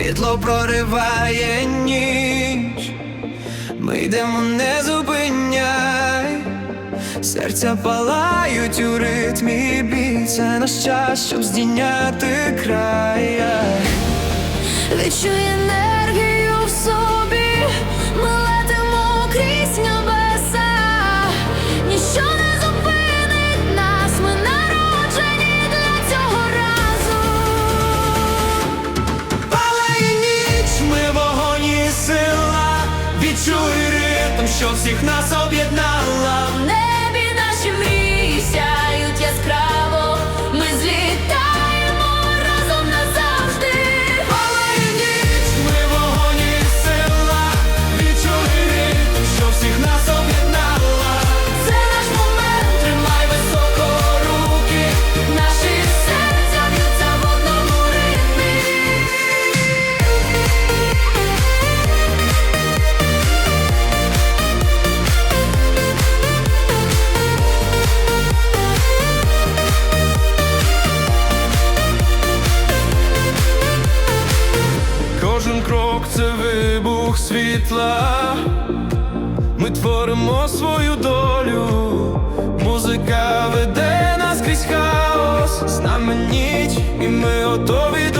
світло прориває ніч, ми йдемо, не зупиняй, серця палають у ритмі бій Це наш час, щоб здійняти край. Відчує секретом, що всіх нас об'єднала. рух світла, ми творимо свою долю, музика веде нас крізь хаос, з нами ніч, і ми готові до.